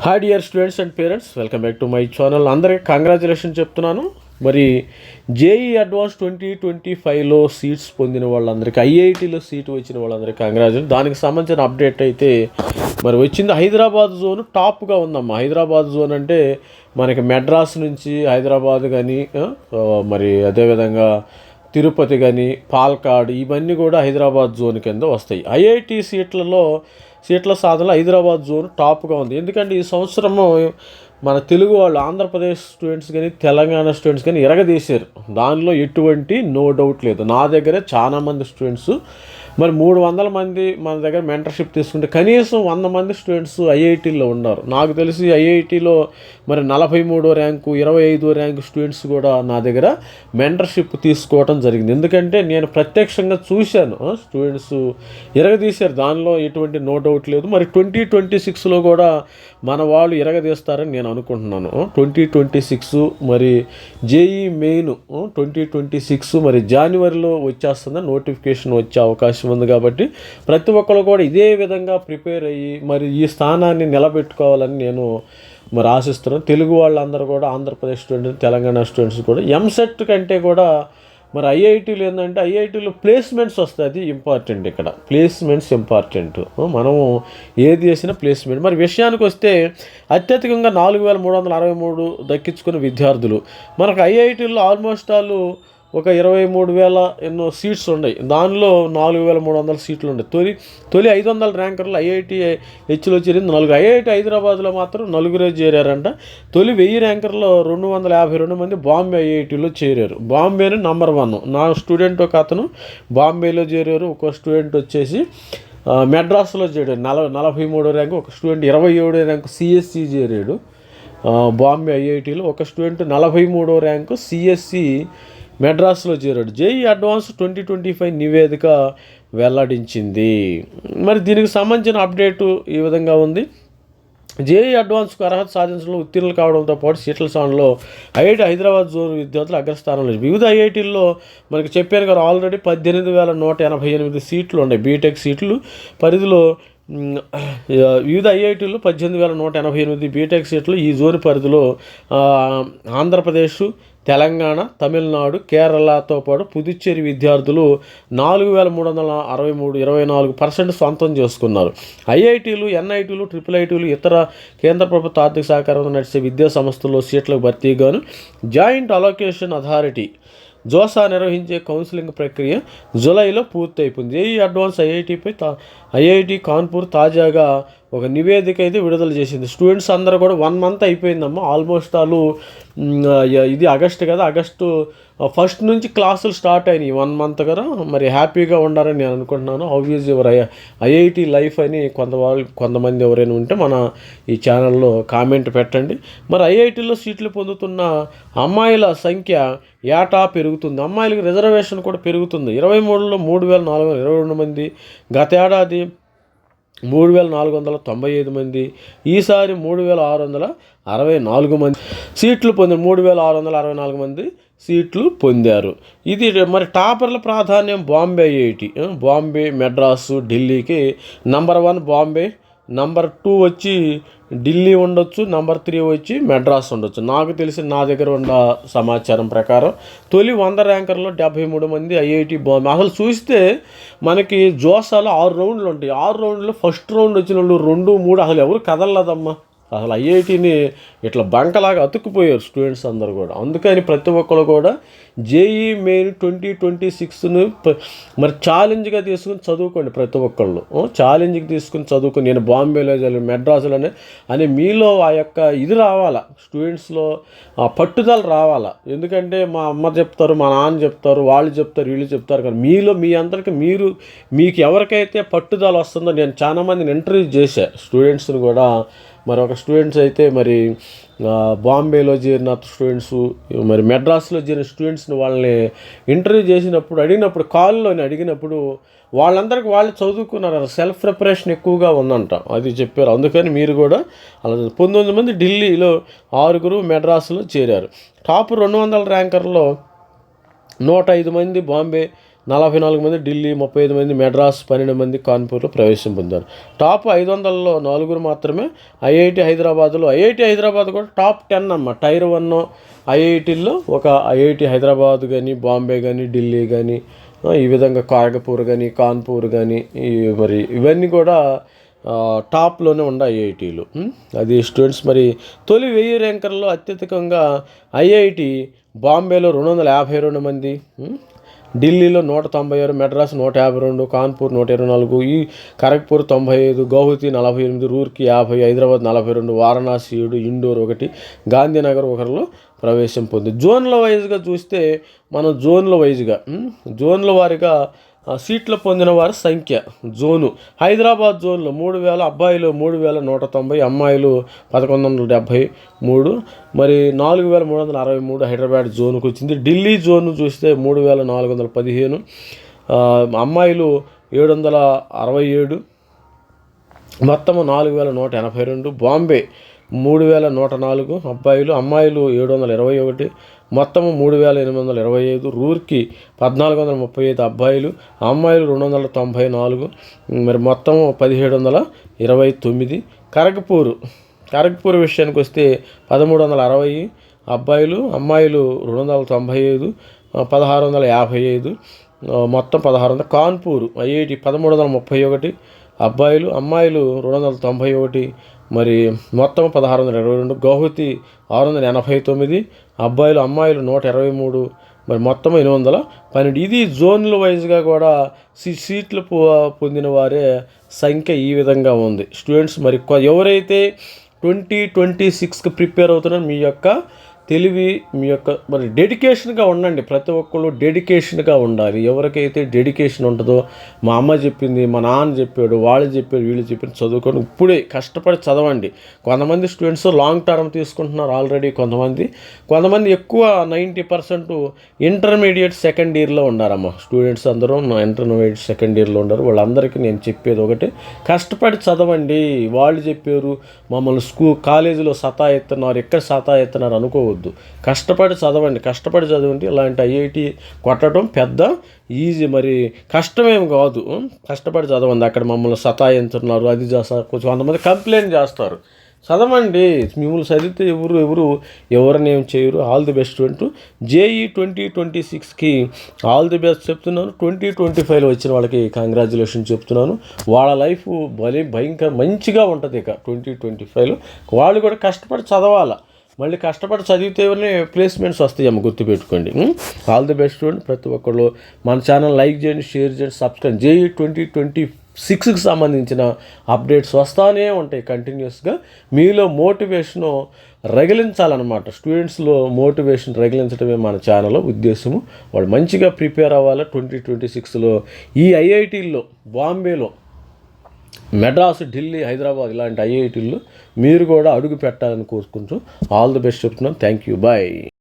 Hi dear students and parents welcome back to my channel అందరికీ congratulation చెప్తున్నాను. మరి JEE advance twenty twenty ఫైవ్లో seats పొందిన వాళ్ళందరికీ ఐఐటీలో సీట్ వచ్చిన వాళ్ళందరికీ కంగ్రాచులేషన్ దానికి సంబంధించిన అప్డేట్ అయితే మరి వచ్చింది. హైదరాబాద్ జోన్ టాప్గా ఉందమ్మా. హైదరాబాద్ జోన్ అంటే మనకి మెడ్రాస్ నుంచి హైదరాబాద్ కానీ మరి అదేవిధంగా తిరుపతి కానీ పాల్కాడ్ ఇవన్నీ కూడా హైదరాబాద్ జోన్ కింద వస్తాయి. ఐఐటి సీట్లలో సీట్ల సాధనలో హైదరాబాద్ జోన్ టాప్గా ఉంది. ఎందుకంటే ఈ సంవత్సరము మన తెలుగు వాళ్ళు ఆంధ్రప్రదేశ్ స్టూడెంట్స్ కానీ తెలంగాణ స్టూడెంట్స్ కానీ ఎరగదీశారు. దానిలో ఎటువంటి నో డౌట్ లేదు. నా దగ్గరే చాలామంది స్టూడెంట్స్ మరి మూడు వందల మంది మన దగ్గర మెంటర్షిప్ తీసుకుంటే కనీసం వంద మంది స్టూడెంట్స్ ఐఐటీలో ఉన్నారు. నాకు తెలిసి ఐఐటీలో మరి నలభై మూడో ర్యాంకు ఇరవై ఐదో ర్యాంకు స్టూడెంట్స్ కూడా నా దగ్గర మెంటర్షిప్ తీసుకోవడం జరిగింది. ఎందుకంటే నేను ప్రత్యక్షంగా చూశాను స్టూడెంట్స్ ఇరగదీశారు. దానిలో ఎటువంటి నో డౌట్ లేదు. మరి ట్వంటీ ట్వంటీ సిక్స్లో కూడా మన వాళ్ళు ఇరగదీస్తారని నేను అనుకుంటున్నాను. ట్వంటీ ట్వంటీ సిక్స్ మరి JEE main twenty twenty six మరి జనవరిలో వచ్చేస్తుంది? నోటిఫికేషన్ వచ్చే అవకాశం ఉంది కాబట్టి ప్రతి ఒక్కరు కూడా ఇదే విధంగా ప్రిపేర్ అయ్యి మరి ఈ స్థానాన్ని నిలబెట్టుకోవాలని నేను మరి ఆశిస్తున్నాను. తెలుగు వాళ్ళందరూ కూడా ఆంధ్రప్రదేశ్ స్టూడెంట్స్ తెలంగాణ స్టూడెంట్స్ కూడా ఎంసెట్ కంటే కూడా మరి ఐఐటీలు ఏంటంటే ఐఐటీలో ప్లేస్మెంట్స్ వస్తాయి. అది ఇంపార్టెంట్ ఇక్కడ. Placements important. మనము ఏది చేసినా ప్లేస్మెంట్. మరి విషయానికి వస్తే అత్యధికంగా నాలుగు వేల మూడు వందల అరవై మూడు దక్కించుకున్న విద్యార్థులు. మనకు ఐఐటీల్లో ఆల్మోస్ట్ ఆల్ ఒక ఇరవై మూడు వేల ఎన్నో సీట్స్ ఉన్నాయి. దానిలో నాలుగు వేల మూడు వందల సీట్లు ఉన్నాయి. తొలి తొలి ఐదు వందల ర్యాంకర్లు ఐఐటి హెచ్లో చేరింది. నలుగురు ఐఐటి హైదరాబాద్లో మాత్రం నలుగురే చేరారంట. తొలి వెయ్యి ర్యాంకర్లో రెండు వందల యాభై రెండు మంది బాంబే ఐఐటిలో చేరారు. బాంబేని నంబర్ వన్ నా స్టూడెంట్ ఒక అతను బాంబేలో చేరారు. ఒక స్టూడెంట్ వచ్చేసి మెడ్రాస్లో చేరాడు. నల నలభై మూడో ర్యాంకు ఒక స్టూడెంట్ ఇరవై ఏడో ర్యాంకు సిఎస్సి చేరాడు. బాంబే ఐఐటిలో. ఒక స్టూడెంట్ నలభై మూడో ర్యాంకు సిఎస్సి మెడ్రాస్లో చేరాడు. JEE advance twenty twenty five నివేదిక వెల్లడించింది. మరి దీనికి సంబంధించిన అప్డేటు ఈ విధంగా ఉంది. జేఈ అడ్వాన్స్కు అర్హత సాధించడంలో ఉత్తీర్ణులు కావడంతో పాటు సీట్ల స్థానంలో ఐఐటి హైదరాబాద్ జోన్ విద్యార్థులు అగ్రస్థానంలో వివిధ ఐఐటీల్లో మనకి చెప్పాను కదా ఆల్రెడీ పద్దెనిమిది వేల నూట ఎనభై ఎనిమిది సీట్లు ఉన్నాయి. బీటెక్ సీట్లు పరిధిలో వివిధ ఐఐటీలు పద్దెనిమిది వేల నూట ఎనభై ఎనిమిది బీటెక్ సీట్లు ఈ జోన్ పరిధిలో ఆంధ్రప్రదేశ్ తెలంగాణ తమిళనాడు కేరళతో పాటు పుదుచ్చేరి విద్యార్థులు నాలుగు వేల మూడు వందల అరవై మూడు ఇరవై నాలుగు పర్సెంట్ సొంతం చేసుకున్నారు. ఐఐటీలు ఎన్ఐటీలు ట్రిపుల్ ఐటీలు ఇతర కేంద్ర ప్రభుత్వ ఆర్థిక సహకారంతో నడిచే విద్యా సంస్థల్లో సీట్లకు భర్తీగాను జాయింట్ అలొకేషన్ అథారిటీ జోసా నిర్వహించే కౌన్సిలింగ్ ప్రక్రియ జూలైలో పూర్తయిపోయింది. ఏఈ అడ్వాన్స్ ఐఐటిపై తా ఐఐటి కాన్పూర్ తాజాగా ఒక నివేదిక అయితే విడుదల చేసింది. స్టూడెంట్స్ అందరూ కూడా వన్ మంత్ అయిపోయిందమ్మా. ఆల్మోస్ట్ వాళ్ళు ఇది ఆగస్టు కదా ఆగస్టు ఫస్ట్ నుంచి క్లాసులు స్టార్ట్ అయినాయి వన్ మంత్ కదా. మరి హ్యాపీగా ఉండాలని నేను అనుకుంటున్నాను. Obvious your I IIT life అని కొంత వాళ్ళు కొంతమంది ఎవరైనా ఉంటే మన ఈ ఛానల్లో కామెంట్ పెట్టండి. మరి ఐఐటిలో సీట్లు పొందుతున్న అమ్మాయిల సంఖ్య ఏటా పెరుగుతుంది? అమ్మాయిలకి రిజర్వేషన్ కూడా పెరుగుతుంది. ఇరవై మూడులో మూడు వేల నాలుగు వందల ఇరవై రెండు మంది. గత ఏడాది మూడు వేల నాలుగు వందల తొంభై ఐదు మంది ఈసారి మూడు వేల ఆరు వందల అరవై నాలుగు మంది. సీట్లు పొంది మూడు వేల ఆరు వందల అరవై నాలుగు మంది సీట్లు పొందారు. ఇది మరి టాపర్ల ప్రాధాన్యం బాంబే ఐఐటి బాంబే మెడ్రాసు ఢిల్లీకి number one Bombay number two వచ్చి ఢిల్లీ ఉండొచ్చు నెంబర్ త్రీ వచ్చి మెడ్రాస్ ఉండొచ్చు. నాకు తెలిసి నా దగ్గర ఉన్న సమాచారం ప్రకారం తొలి వంద ర్యాంకర్లో డెబ్బై మూడు మంది ఐఐటి బాంబే అసలు చూస్తే మనకి జోసాలో ఆరు రౌండ్లు ఉంటాయి. ఆరు రౌండ్లో ఫస్ట్ రౌండ్ వచ్చిన వాళ్ళు రెండు మూడు అసలు ఎవరు కదలలేదమ్మా. అసలు ఐఐటిని ఇట్లా బంకలాగా అతుక్కుపోయారు స్టూడెంట్స్ అందరు కూడా. అందుకని ప్రతి ఒక్కరు కూడా జేఈ మెయిన్ ట్వంటీ ట్వంటీ సిక్స్ను మరి ఛాలెంజ్గా తీసుకుని చదువుకోండి ప్రతి ఒక్కళ్ళు. ఛాలెంజ్కి తీసుకుని చదువుకుని నేను బాంబేలో చదివి మెడ్రాసులోనే అని మీలో ఆ యొక్క ఇది రావాలా స్టూడెంట్స్లో ఆ పట్టుదల రావాలా? ఎందుకంటే మా అమ్మ చెప్తారు మా నాన్న చెప్తారు వాళ్ళు చెప్తారు వీళ్ళు చెప్తారు కానీ మీలో మీ అందరికీ మీరు మీకు ఎవరికైతే పట్టుదల వస్తుందో నేను చాలామందిని ఇంటర్వ్యూ చేశా స్టూడెంట్స్ని కూడా మరి ఒక స్టూడెంట్స్ అయితే మరి బాంబేలో చేరిన స్టూడెంట్స్ మరి మెడ్రాస్లో చేరిన స్టూడెంట్స్ని వాళ్ళని ఇంటర్వ్యూ చేసినప్పుడు అడిగినప్పుడు కాల్లోని అడిగినప్పుడు వాళ్ళందరికీ వాళ్ళు చదువుకున్నారు. సెల్ఫ్ ప్రిపరేషన్ ఎక్కువగా ఉందంట. అది చెప్పారు. అందుకని మీరు కూడా అలా పంతొమ్మిది మంది ఢిల్లీలో ఆరుగురు మెడ్రాస్లో చేరారు. టాప్ రెండు వందల ర్యాంకర్లో నూట ఐదు మంది బాంబే నలభై నాలుగు మంది ఢిల్లీ ముప్పై ఐదు మంది మెడ్రాస్ పన్నెండు మంది కాన్పూర్లో ప్రవేశం పొందారు. టాప్ ఐదు వందలలో నలుగురు మాత్రమే ఐఐటి హైదరాబాద్లో. ఐఐటి హైదరాబాద్ కూడా టాప్ టెన్ అమ్మ టైర్ వన్ ఐఐటీల్లో ఒక ఐఐటి హైదరాబాద్ కానీ బాంబే కానీ ఢిల్లీ కానీ ఈ విధంగా కాగపూర్ కానీ కాన్పూర్ కానీ ఈ మరి ఇవన్నీ కూడా టాప్లోనే ఉండే ఐఐటీలు. అది స్టూడెంట్స్ మరి తొలి వెయ్యి ర్యాంకర్లో అత్యధికంగా ఐఐటి బాంబేలో రెండు వందల యాభై రెండు మంది. ఢిల్లీలో నూట తొంభై ఆరు మెడ్రాస్ నూట యాభై రెండు కాన్పూర్ నూట ఇరవై నాలుగు ఈ ఖరగ్పూర్ తొంభై ఐదు గౌహతి నలభై ఎనిమిది రూర్కి యాభై హైదరాబాద్ నలభై రెండు వారణాసి ఏడు ఇండోర్ ఒకటి గాంధీనగర్ ఒకరిలో ప్రవేశం పొంది. జోన్ల వైజ్గా చూస్తే మనం జోన్ల వైజ్గా జోన్ల వారిగా సీట్లు పొందిన వారి సంఖ్య జోను. హైదరాబాద్ జోన్లో మూడు వేల అబ్బాయిలు మూడు వేల నూట తొంభై అమ్మాయిలు పదకొండు వందల డెబ్భై మూడు. మరి నాలుగు వేల మూడు వందల అరవై మూడు హైదరాబాద్ జోన్కి వచ్చింది. ఢిల్లీ జోన్ చూస్తే మూడు వేల నాలుగు వందల పదిహేను. అమ్మాయిలు ఏడు వందల అరవై ఏడు. మొత్తము నాలుగు వేల నూట ఎనభై రెండు బాంబే మూడు వేల నూట నాలుగు అబ్బాయిలు అమ్మాయిలు ఏడు వందల ఇరవై ఒకటి మొత్తము మూడు వేల ఎనిమిది వందల ఇరవై ఐదు రూర్కి పద్నాలుగు వందల ముప్పై ఐదు అబ్బాయిలు అమ్మాయిలు రెండు వందల తొంభై నాలుగు మరి మొత్తము పదిహేడు వందల ఇరవై తొమ్మిది. కరగపూరు కరగపూర్ విషయానికి వస్తే పదమూడు వందల అరవై అబ్బాయిలు అమ్మాయిలు రెండు వందల తొంభై ఐదు పదహారు వందల యాభై ఐదు మొత్తం పదహారు వందల కాన్పూర్ ఐఐటి పదమూడు వందల ముప్పై ఒకటి అబ్బాయిలు అమ్మాయిలు రెండు వందల తొంభై ఒకటి మరి మొత్తం పదహారు వందల ఇరవై రెండు గౌహతి ఆరు వందల ఎనభై తొమ్మిది అబ్బాయిలు అమ్మాయిలు నూట ఇరవై మూడు మరి మొత్తం ఎనిమిది వందల పన్నెండు. ఇది జోన్ల వైజ్గా కూడా సీ సీట్లు పొందిన వారే సంఖ్య ఈ విధంగా ఉంది. స్టూడెంట్స్ మరి కొ- ఎవరైతే ట్వంటీ ట్వంటీ సిక్స్కి ప్రిపేర్ అవుతున్నారో మీ యొక్క తెలివి మీ యొక్క మరి డెడికేషన్గా ఉండండి. ప్రతి ఒక్కళ్ళు డెడికేషన్గా ఉండాలి. ఎవరికైతే డెడికేషన్ ఉంటుందో మా అమ్మ చెప్పింది మా నాన్న చెప్పాడు వాళ్ళు చెప్పాడు వీళ్ళు చెప్పారు చదువుకొని ఇప్పుడే కష్టపడి చదవండి. కొంతమంది స్టూడెంట్స్ లాంగ్ టర్మ్ తీసుకుంటున్నారు ఆల్రెడీ కొంతమంది. కొంతమంది ఎక్కువ నైంటీ పర్సెంట్ ఇంటర్మీడియట్ సెకండ్ ఇయర్లో ఉన్నారమ్మ స్టూడెంట్స్ అందరూ ఇంటర్మీడియట్ సెకండ్ ఇయర్లో ఉన్నారు వాళ్ళందరికీ నేను చెప్పేది ఒకటి. కష్టపడి చదవండి. వాళ్ళు చెప్పారు మమ్మల్ని స్కూల్ కాలేజీలో సతా ఎత్తున్నారు ఎక్కడ సతా ఎత్తున్నారు చదవద్దు. కష్టపడి చదవండి. కష్టపడి చదవండి. ఇలాంటి ఐఐటి కొట్టడం పెద్ద ఈజీ మరి కష్టమేం కాదు. కష్టపడి చదవండి. అక్కడ మమ్మల్ని సతాయించున్నారు అది చేస్తారు కొంచెం కొంతమంది కంప్లైంట్ చేస్తారు. చదవండి. మిమ్మల్ని చదివితే ఎవరు ఎవరు ఎవరినేం ఏం చేయరు. ఆల్ ది బెస్ట్ అంటూ జేఈ ట్వంటీ ట్వంటీ సిక్స్కి ఆల్ ది బెస్ట్ చెప్తున్నాను. ట్వంటీ ట్వంటీ ఫైవ్లో వచ్చిన వాళ్ళకి కంగ్రాచులేషన్ చెప్తున్నాను. వాళ్ళ లైఫ్ భలే భయంకర మంచిగా ఉంటుంది ఇక ట్వంటీ ట్వంటీ ఫైవ్లో. వాళ్ళు కూడా కష్టపడి చదవాలా. మళ్ళీ కష్టపడి చదివితేనే ప్లేస్మెంట్స్ వస్తాయమ్మ గుర్తుపెట్టుకోండి. ఆల్ ది బెస్ట్ చూడండి ప్రతి ఒక్కళ్ళు మన ఛానల్ లైక్ చేయండి షేర్ చేయండి సబ్స్క్రైబ్ జేఈ ట్వంటీ ట్వంటీ సిక్స్కి సంబంధించిన అప్డేట్స్ వస్తానే ఉంటాయి కంటిన్యూస్గా మీలో మోటివేషను రగిలించాలన్నమాట. స్టూడెంట్స్లో మోటివేషన్ రగిలించడమే మన ఛానల్ ఉద్దేశము. వాళ్ళు మంచిగా ప్రిపేర్ అవ్వాలి? ట్వంటీ ట్వంటీ సిక్స్లో ఈ ఐఐటీల్లో బాంబేలో మెడ్రాస్ ఢిల్లీ హైదరాబాద్ ఇలాంటి ఐఐటీల్లో మీరు కూడా అడుగు పెట్టాలని కోరుకుంటూ ఆల్ ది బెస్ట్ చెప్తున్నాం. Thank you. బాయ్.